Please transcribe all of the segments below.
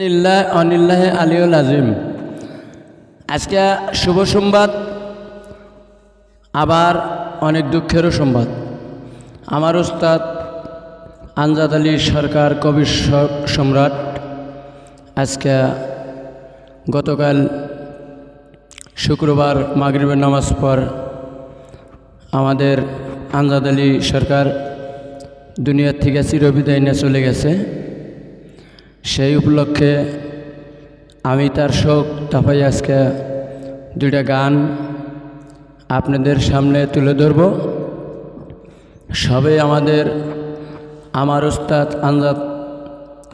নিল্লাহ অনিল্লাহে আলিউল আজিম। আজকে শুভ সংবাদ, আবার অনেক দুঃখেরও সংবাদ। আমার উস্তাদ আনজাদ আলী সরকার কবি সম্রাট, আজকে গতকাল শুক্রবার মাগরিবের নামাজ পর আমাদের আনজাদ আলী সরকার দুনিয়ার থেকে চিরবিদায় নিয়ে চলে গেছে। সেই উপলক্ষে আমি তার শোক তাপাই আজকে দুইটা গান আপনাদের সামনে তুলে ধরব। সবে আমাদের, আমার ওস্তাদ আনজাদ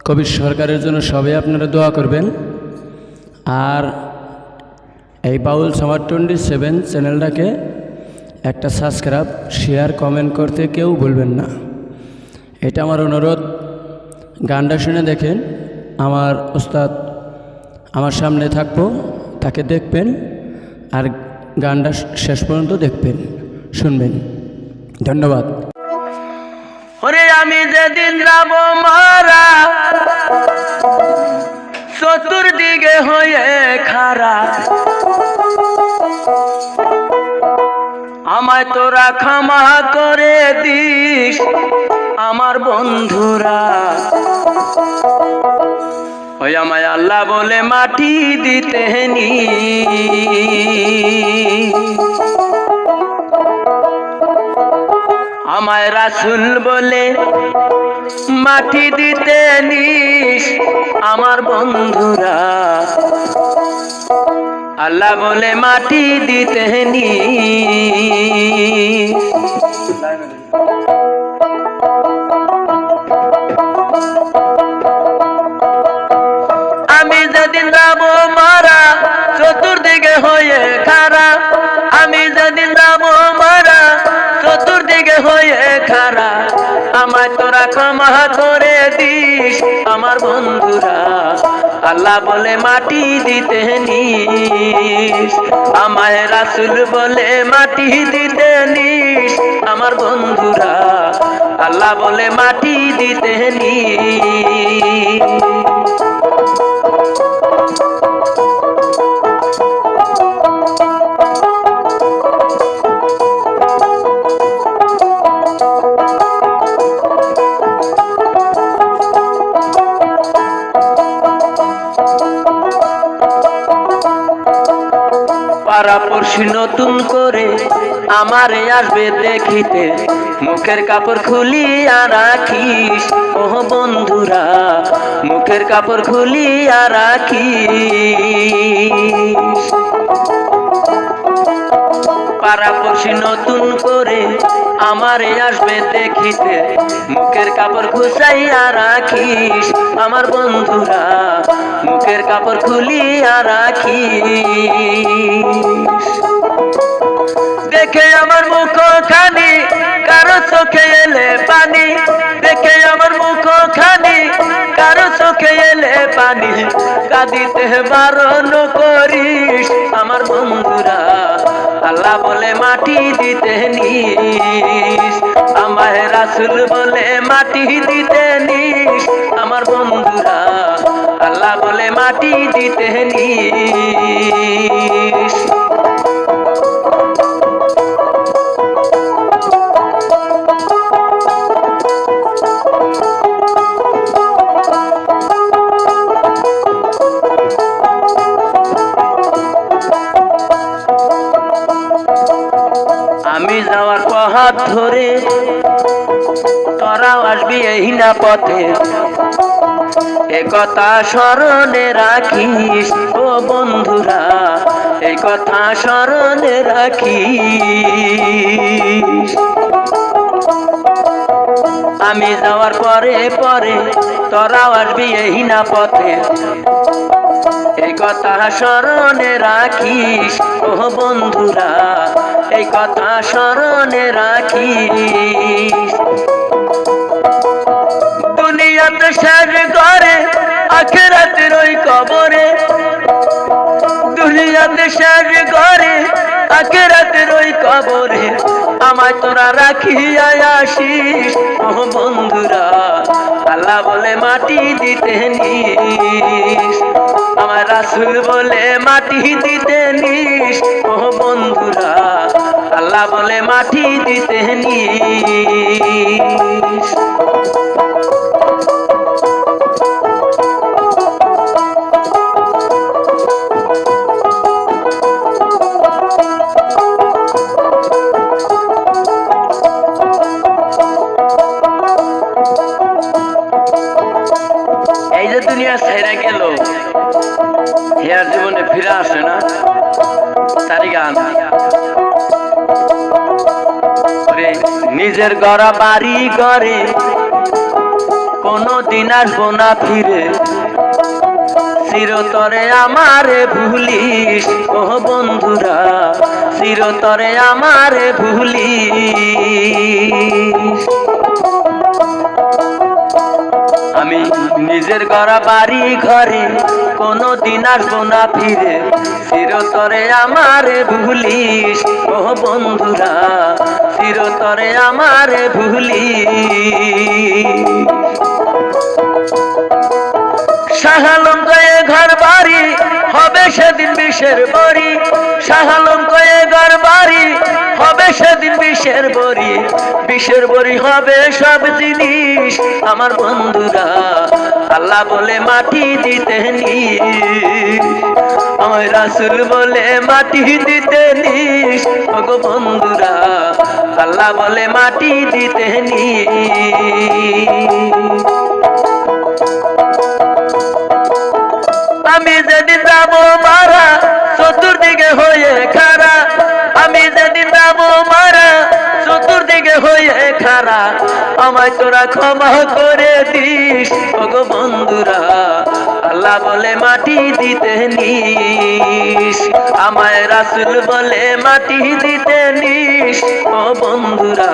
কবির সরকারের জন্য সবাই আপনারা দোয়া করবেন। আর এই বাউল টোয়েন্টি সেভেন চ্যানেলটাকে একটা সাবস্ক্রাইব, শেয়ার, কমেন্ট করতে কেউ ভুলবেন না। এটা আমার অনুরোধ। গানটা শুনে দেখেন আমার ওস্তাদ আমার সামনে থাকব, তাকে দেখবেন আর গানটা শেষ পর্যন্ত দেখবেন, শুনবেন। ধন্যবাদ। ওরে আমি যেদিন যাব মারা, চতুর্দিকে হয়ে খারা। আমায় তোরা ক্ষমা করে দিস। আমার বন্ধুরা। ওই আমায় আল্লাহ বলে মাটি দিতে নি। আমায় রাসুল বলে মাটি দিতে নিস আমার বন্ধুরা। আল্লাহ বলে মাটি দিতে নিস। যাব মারা, চতুর্দিকে হয়ে খারা। আমি যেদিন যাব মারা, চতুর্দিকে হয়ে খারা। আমায় তোরা ক্ষমা করে দিস, আমার বন্ধুরা। আল্লাহ বলে, মাটি দিতে নিস। আমায় রাসুল বলে, মাটি দিতে নিস, আমার বন্ধুরা। আল্লাহ বলে, মাটি দিতে নিস। পাড়াপড়শি নতুন করে আমারে আসবে দেখিতে। মুখের কাপড় খুলিয়া রাখিস ও বন্ধুরা, মুখের কাপড় খুলিয়া রাখিস। পাড়াপড়শি নতুন করে আমারে আসবে দেখিতে। মুখের কাপড় খুসাইয়া রাখিস আমার বন্ধুরা, মুখের কাপড় খুলিয়া রাখিস। দেখে আমার মুখ খানি কারও চোখে এলে পানি। দেখে আমার মুখ খানি কারও চোখে এলে পানি। কাঁদিতে বারণ করিস আমার বন্ধুরা। আল্লাহ বলে, মাটি দিতে নিস। আমার রাসুল বলে, মাটি দিতে নিস। আমার বন্ধুরা, আল্লাহ বলে, মাটি দিতে নিস। পহাত ধরে, তোরাও আসবি এই না পথে এ কথা স্মরণে রাখিস ও বন্ধুরা এই কথা স্মরণে রাখিস। আমি যাওয়ার পরে পরে তোরাও আসবি এই না পথে এই কথা স্মরণে রাখিস ও বন্ধুরা এই কথা স্মরণে রাখিস। দুনিয়াতে শেষ করে আখেরাতের ওই কবরে। দুনিয়াতে শেষ করে আখেরাতের ওই কবরে। আমায় তোরা রাখিয়া আসিস। ও বন্ধুরা, আল্লাহ বলে মাটি দিতে নিস। আমার রাসুল বলে মাটি দিতে নিস। ও বন্ধুরা আল্লাহ বলে মাটি দিতে যে দুনিয়া জীবনে ফিরে আসে না তারই নিজের গড়া বাড়ি করে কোনো দিন আসব না ফিরে। চিরতরে আমারে ভুলিস, ও বন্ধুরা, চিরতরে আমারে ভুলিস। আমি নিজের গড়া বাড়ি ঘরে কোনো দিন আসব না ফিরে। চিরতরে আমারে ভুলিস, ও বন্ধুরা, চিরতরে আমারে ভুলিস। শাহালম কয়ে ঘর বাড়ি হবে সেদিন বিষের বড়ি। শাহালম কয়ে ঘর বাড়ি সেদিন বিষের বড়ি বিষের বড়ি হবে সব জিনিস আমার বন্ধুরা। আল্লাহ বলে, মাটি দিতে আমার রাসুল বলে, মাটি দিতে নিস। ওগো বন্ধুরা, আল্লাহ বলে, মাটি দিতে আমি যেদিন যাব মারা, চতুর্দিকে হয়ে খারা যাব মারা চতুর্দিকে হয়ে খারা। আমায় তোরা ক্ষমা করে দিস। ওগো বন্ধুরা আল্লাহ বলে মাটি দিতে নিস। আমায় রাসুল বলে মাটি দিতে নিস। ও বন্ধুরা,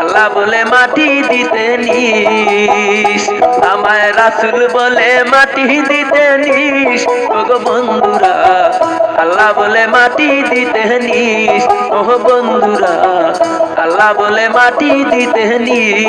আল্লাহ বলে মাটি দিতে নিস। আমায় রাসুল বলে মাটি দিতে নিস। ওগো বন্ধুরা, আল্লাহ বলে মাটি দিতে নিস। ও বন্ধুরা, আল্লাহ বলে মাটি দিতে নিস।